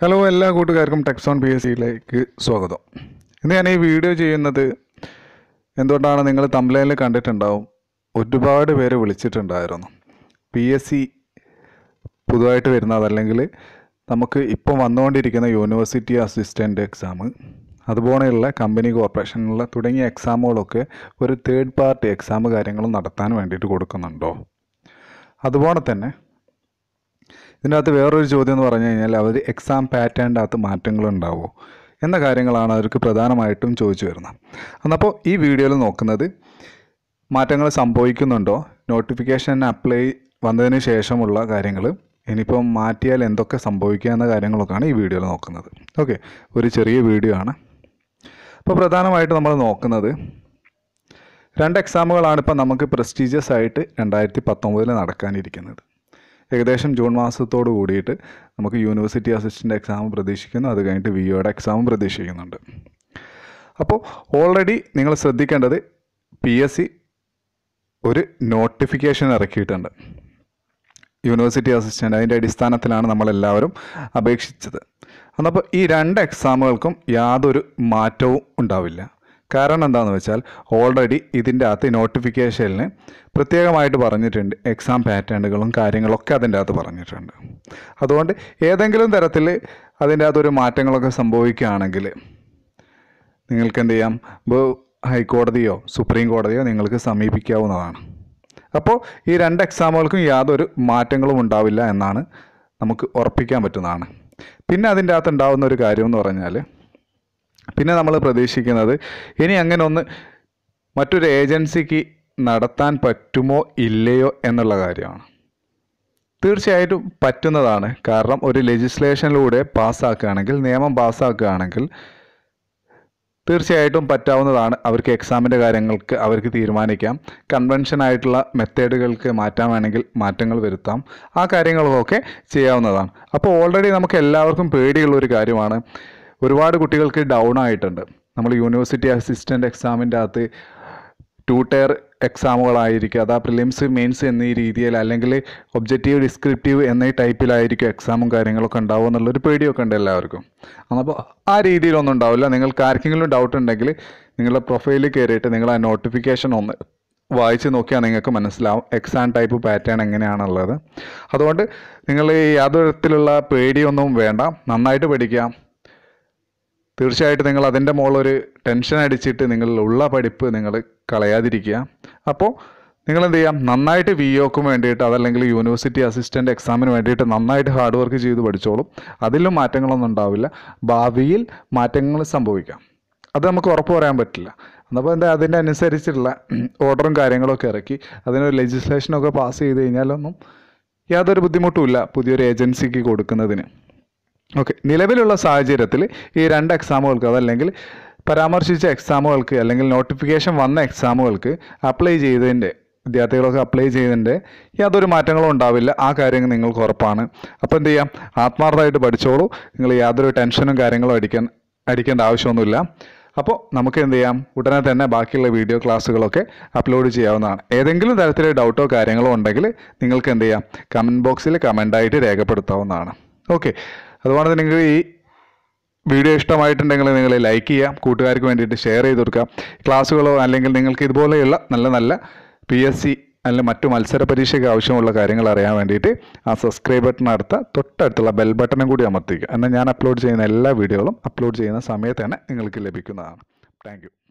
Hello എല്ലാ കൂട്ടുകാർക്കും ടെക്സോൺ P S സിയിലേക്ക് സ്വാഗതം. ഇന്ന് ഞാൻ ഈ വീഡിയോ ചെയ്യുന്നത് എന്തുകൊണ്ടാണ് നിങ്ങൾ തമ്പ്ലൈനിൽ കണ്ടിട്ടുണ്ടാവും? ഒരുപാട് പേര് വിളിച്ചിട്ടുണ്ടായിരുന്നു. പി എസ് സി പുതുതായിട്ട് വരുന്നത് അല്ലെങ്കിൽ നമുക്ക് ഇപ്പം വന്നുകൊണ്ടിരിക്കുന്ന യൂണിവേഴ്സിറ്റി അസിസ്റ്റന്റ് എക്സാം അതുപോലെയുള്ള കമ്പനി കോർപ്പറേഷനുള്ള തുടങ്ങിയ എക്സാമുകളൊക്കെ ഒരു തേർഡ് പാർട്ടി എക്സാം കാര്യങ്ങളും നടത്താൻ വേണ്ടിയിട്ട് കൊടുക്കുന്നുണ്ടോ? അതുപോലെ തന്നെ ഇതിനകത്ത് വേറൊരു ചോദ്യം എന്ന് പറഞ്ഞു കഴിഞ്ഞാൽ അവർ എക്സാം പാറ്റേണിന്റെ അകത്ത് മാറ്റങ്ങൾ ഉണ്ടാവുമോ എന്ന കാര്യങ്ങളാണ് അവർക്ക് പ്രധാനമായിട്ടും ചോദിച്ചു വരുന്നത്. എന്നപ്പോൾ ഈ വീഡിയോയിൽ നോക്കുന്നത് മാറ്റങ്ങൾ സംഭവിക്കുന്നുണ്ടോ? നോട്ടിഫിക്കേഷൻ അപ്ലൈ വന്നതിന് ശേഷമുള്ള കാര്യങ്ങൾ ഇനിയിപ്പം മാറ്റിയാൽ എന്തൊക്കെ സംഭവിക്കുക എന്ന കാര്യങ്ങളൊക്കെയാണ് ഈ വീഡിയോയിൽ നോക്കുന്നത്. ഓക്കെ ഒരു ചെറിയ വീഡിയോ ആണ്. അപ്പോൾ പ്രധാനമായിട്ട് നമ്മൾ നോക്കുന്നത് രണ്ട് എക്സാമുകളാണ് ഇപ്പോൾ നമുക്ക് പ്രസ്റ്റീജിയസ് ആയിട്ട് രണ്ടായിരത്തി പത്തൊമ്പതിൽ നടക്കാനിരിക്കുന്നത്. ഏകദേശം ജൂൺ മാസത്തോട് കൂടിയിട്ട് നമുക്ക് യൂണിവേഴ്സിറ്റി അസിസ്റ്റന്റ് എക്സാം പ്രതീക്ഷിക്കുന്നു. അത് കഴിഞ്ഞിട്ട് വി ഒയുടെ എക്സാമും പ്രതീക്ഷിക്കുന്നുണ്ട്. അപ്പോൾ ഓൾറെഡി നിങ്ങൾ ശ്രദ്ധിക്കേണ്ടത് പി എസ് സി ഒരു നോട്ടിഫിക്കേഷൻ ഇറക്കിയിട്ടുണ്ട്. യൂണിവേഴ്സിറ്റി അസിസ്റ്റന്റ് അതിന്റെ അടിസ്ഥാനത്തിലാണ് നമ്മളെല്ലാവരും അപേക്ഷിച്ചത്. എന്നപ്പോൾ ഈ രണ്ട് എക്സാമുകൾക്കും യാതൊരു മാറ്റവും ഉണ്ടാവില്ല. കാരണം എന്താണെന്ന് വെച്ചാൽ ഓൾറെഡി ഇതിന്റെ അകത്ത് നോട്ടിഫിക്കേഷനിൽ പ്രത്യേകമായിട്ട് പറഞ്ഞിട്ടുണ്ട് എക്സാം പാറ്റേണുകളും കാര്യങ്ങളൊക്കെ അതിന്റെ അകത്ത് പറഞ്ഞിട്ടുണ്ട്. അതുകൊണ്ട് ഏതെങ്കിലും തരത്തിൽ അതിന്റെ അകത്തൊരു മാറ്റങ്ങളൊക്കെ സംഭവിക്കുകയാണെങ്കിൽ നിങ്ങൾക്ക് എന്ത് ചെയ്യാം? ഹൈക്കോടതിയോ സുപ്രീം കോടതിയോ നിങ്ങൾക്ക് സമീപിക്കാവുന്നതാണ്. അപ്പോൾ ഈ രണ്ട് എക്സാമുകൾക്കും യാതൊരു മാറ്റങ്ങളും ഉണ്ടാവില്ല എന്നാണ് നമുക്ക് ഉറപ്പിക്കാൻ പറ്റുന്നതാണ്. പിന്നെ അതിന്റെ അകത്ത് ഉണ്ടാവുന്ന ഒരു കാര്യം എന്ന് പറഞ്ഞാൽ പിന്നെ നമ്മൾ പ്രതീക്ഷിക്കുന്നത് ഇനി അങ്ങനെ ഒന്ന് മറ്റൊരു ഏജൻസിക്ക് നടത്താൻ പറ്റുമോ ഇല്ലയോ എന്നുള്ള കാര്യമാണ്. തീർച്ചയായിട്ടും പറ്റുന്നതാണ്. കാരണം ഒരു ലെജിസ്ലേഷനിലൂടെ പാസ്സാക്കുകയാണെങ്കിൽ നിയമം പാസ്സാക്കുകയാണെങ്കിൽ തീർച്ചയായിട്ടും പറ്റാവുന്നതാണ്. അവർക്ക് എക്സാമിന്റെ കാര്യങ്ങൾക്ക് അവർക്ക് തീരുമാനിക്കാം. കൺവെൻഷൻ ആയിട്ടുള്ള മെത്തേഡുകൾക്ക് മാറ്റാൻ വേണമെങ്കിൽ മാറ്റങ്ങൾ വരുത്താം. ആ കാര്യങ്ങളൊക്കെ ചെയ്യാവുന്നതാണ്. അപ്പോൾ ഓൾറെഡി നമുക്ക് എല്ലാവർക്കും പേടിയുള്ള ഒരു കാര്യമാണ്. ഒരുപാട് കുട്ടികൾക്ക് ഡൗൺ ആയിട്ടുണ്ട്. നമ്മൾ യൂണിവേഴ്സിറ്റി അസിസ്റ്റന്റ് എക്സാമിന്റെ അകത്ത് ടു ടയർ എക്സാമുകളായിരിക്കും അതാ പ്രിലിംസ് മെയിൻസ് എന്നീ രീതിയിൽ അല്ലെങ്കിൽ ഒബ്ജക്റ്റീവ് ഡിസ്ക്രിപ്റ്റീവ് എന്നീ ടൈപ്പിലായിരിക്കും എക്സാമും കാര്യങ്ങളൊക്കെ ഉണ്ടാവും എന്നുള്ളൊരു പേടിയൊക്കെ ഉണ്ട് എല്ലാവർക്കും. അപ്പോൾ ആ രീതിയിലൊന്നും ഉണ്ടാവില്ല. നിങ്ങൾക്ക് ആർക്കെങ്കിലും ഡൗട്ട് ഉണ്ടെങ്കിൽ നിങ്ങളുടെ പ്രൊഫൈലിൽ കയറിയിട്ട് നിങ്ങൾ ആ നോട്ടിഫിക്കേഷൻ ഒന്ന് വായിച്ച് നോക്കിയാൽ നിങ്ങൾക്ക് മനസ്സിലാവും എക്സാം ടൈപ്പ് പാറ്റേൺ എങ്ങനെയാണുള്ളത്. അതുകൊണ്ട് നിങ്ങൾ യാതൊരു തരത്തിലുള്ള പേടിയൊന്നും വേണ്ട. നന്നായിട്ട് പഠിക്കാം. തീർച്ചയായിട്ടും നിങ്ങൾ അതിന്റെ മുകളിലൊരു ടെൻഷൻ അടിച്ചിട്ട് നിങ്ങൾ ഉള്ള പഠിപ്പ് നിങ്ങൾ കളയാതിരിക്കുക. അപ്പോൾ നിങ്ങൾ എന്ത് ചെയ്യാം? നന്നായിട്ട് വി ഒക്കും വേണ്ടിയിട്ട് അതല്ലെങ്കിൽ യൂണിവേഴ്സിറ്റി അസിസ്റ്റന്റ് എക്സാമിന് വേണ്ടിയിട്ട് നന്നായിട്ട് ഹാർഡ് വർക്ക് ചെയ്ത് പഠിച്ചോളും. അതിലും മാറ്റങ്ങളൊന്നും ഉണ്ടാവില്ല. ഭാവിയിൽ മാറ്റങ്ങൾ സംഭവിക്കാം. അത് നമുക്ക് ഉറപ്പ് പറയാൻ പറ്റില്ല. അപ്പോൾ എന്താ അതിന്റെ അനുസരിച്ചുള്ള ഓർഡറും കാര്യങ്ങളൊക്കെ ഇറക്കി അതിനൊരു ലെജിസ്ലേഷനൊക്കെ പാസ് ചെയ്ത് കഴിഞ്ഞാലൊന്നും യാതൊരു ബുദ്ധിമുട്ടുമില്ല പുതിയൊരു ഏജൻസിക്ക് കൊടുക്കുന്നതിന്. ഓക്കെ നിലവിലുള്ള സാഹചര്യത്തിൽ ഈ രണ്ട് എക്സാമുകൾക്ക് അതല്ലെങ്കിൽ പരാമർശിച്ച എക്സാമുകൾക്ക് അല്ലെങ്കിൽ നോട്ടിഫിക്കേഷൻ വന്ന എക്സാമുകൾക്ക് അപ്ലൈ ചെയ്തതിന്റെ വിദ്യാർത്ഥികളൊക്കെ അപ്ലൈ ചെയ്തതിന്റെ യാതൊരു മാറ്റങ്ങളും ഉണ്ടാവില്ല. ആ കാര്യങ്ങൾ നിങ്ങൾക്ക് ഉറപ്പാണ്. അപ്പോൾ എന്ത് ചെയ്യാം? ആത്മാർത്ഥമായിട്ട് പഠിച്ചോളൂ. നിങ്ങൾ യാതൊരു ടെൻഷനും കാര്യങ്ങളും അടിക്കാൻ അടിക്കേണ്ട ആവശ്യമൊന്നുമില്ല. അപ്പോൾ നമുക്ക് എന്ത് ചെയ്യാം? ഉടനെ തന്നെ ബാക്കിയുള്ള വീഡിയോ ക്ലാസ്സുകളൊക്കെ അപ്ലോഡ് ചെയ്യാവുന്നതാണ്. ഏതെങ്കിലും തരത്തിലെ ഡൗട്ടോ കാര്യങ്ങളോ ഉണ്ടെങ്കിൽ നിങ്ങൾക്ക് എന്ത് ചെയ്യാം? കമന്റ് ബോക്സിൽ കമന്റായിട്ട് രേഖപ്പെടുത്താവുന്നതാണ്. ഓക്കെ അതുകൊണ്ട് നിങ്ങൾക്ക് ഈ വീഡിയോ ഇഷ്ടമായിട്ടുണ്ടെങ്കിൽ നിങ്ങൾ ലൈക്ക് ചെയ്യാം കൂട്ടുകാർക്ക് വേണ്ടിയിട്ട് ഷെയർ ചെയ്ത് കൊടുക്കാം ക്ലാസ്സുകളോ അല്ലെങ്കിൽ നിങ്ങൾക്ക് ഇതുപോലെയുള്ള നല്ല നല്ല പി എസ് സി അല്ലെങ്കിൽ മറ്റു മത്സര പരീക്ഷയ്ക്ക് ആവശ്യമുള്ള കാര്യങ്ങൾ അറിയാൻ വേണ്ടിയിട്ട് ആ സബ്സ്ക്രൈബ് ബട്ടൺ അടുത്ത തൊട്ടടുത്തുള്ള ബെൽ ബട്ടണും കൂടി അമർത്തിക്കുക. എന്നാൽ ഞാൻ അപ്ലോഡ് ചെയ്യുന്ന എല്ലാ വീഡിയോകളും അപ്ലോഡ് ചെയ്യുന്ന സമയത്ത് തന്നെ നിങ്ങൾക്ക് ലഭിക്കുന്നതാണ്. താങ്ക്